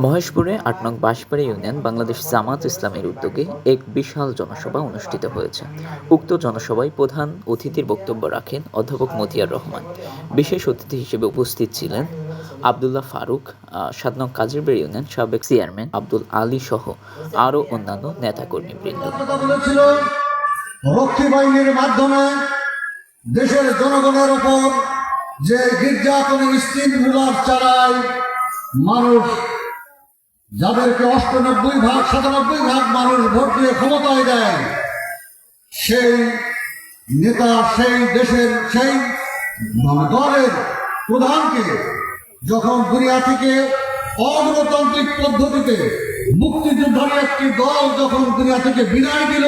মহেশপুরে আট নং বাঁশবাড়ি ইউনিয়ন বাংলাদেশ জামাত ইসলামের উদ্যোগে এক বিশাল জনসভা অনুষ্ঠিত হয়েছে। উক্ত জনসভায় প্রধান অতিথির বক্তব্য রাখেন অধ্যাপক মতিয়ার রহমান। বিশেষ অতিথি হিসেবে উপস্থিত ছিলেন আবদুল্লাহ ফারুক সাত নং কাজিরবাড়ি ইউনিয়ন সাবেক চেয়ারম্যান আব্দুল আলী সহ আরও অন্যান্য নেতাকর্মীবৃন্দ। রক্ষী দেশের জনগণের ওপর যে রুলার চালায় মানুষ যাদেরকে অষ্টানব্বই ভাগ, সাতানব্বই ভাগ মানুষ ভোট দিয়ে ক্ষমতায় দেয়, সেই নেতা, সেই দেশের, সেই দলের প্রধানকে যখন দুনিয়া থেকে অগণতান্ত্রিক পদ্ধতিতে মুক্তিযোদ্ধার একটি দল যখন দুনিয়া থেকে বিদায় দিল,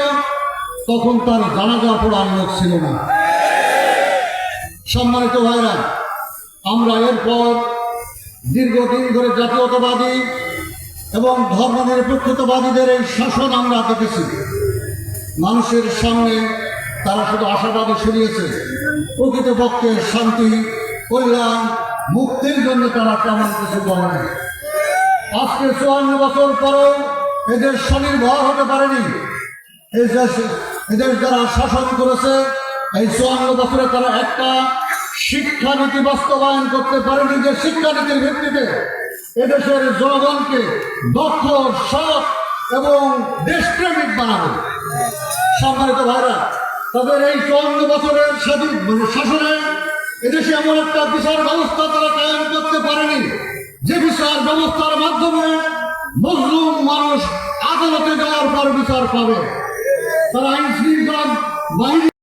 তখন তার জানাজা পড়ার লোক ছিল না। সম্মানিত ভাইরা, আমরা এরপর দীর্ঘদিন ধরে জাতীয়তাবাদী এবং ধর্মনিরপেক্ষতাবাদীদের এই শাসন আমরা দেখেছি। মানুষের সামনে তারা শুধু আশাবাদী শুনিয়েছে প্রকৃতপক্ষে শান্তি, কল্যাণ, মুক্তির জন্য তারা তেমন কিছু বলেনি আজকে চুয়ান্ন বছর পরেও এদের স্বনির্ভর হতে পারেনি। এই এদের যারা শাসন করেছে, এই চুয়ান্ন বছরে তারা একটা শিক্ষানীতি বাস্তবায়ন করতে পারেনি যে শিক্ষানীতির ভিত্তিতে এদেশের জনগণকে দক্ষ, সৎ এবং দেশপ্রেমিক বানাবে। সম্মানিত ভাইরা, তাদের এই চুয়ান্ন বছরের স্বাধীন মানে শাসনে এদেশে এমন একটা বিচার ব্যবস্থা তারা কায়েম করতে পারেনি। যে বিচার ব্যবস্থার মাধ্যমে মজলুম মানুষ আদালতে যাওয়ার পর বিচার পাবে। তারা আইন শৃঙ্খলা বাহিনী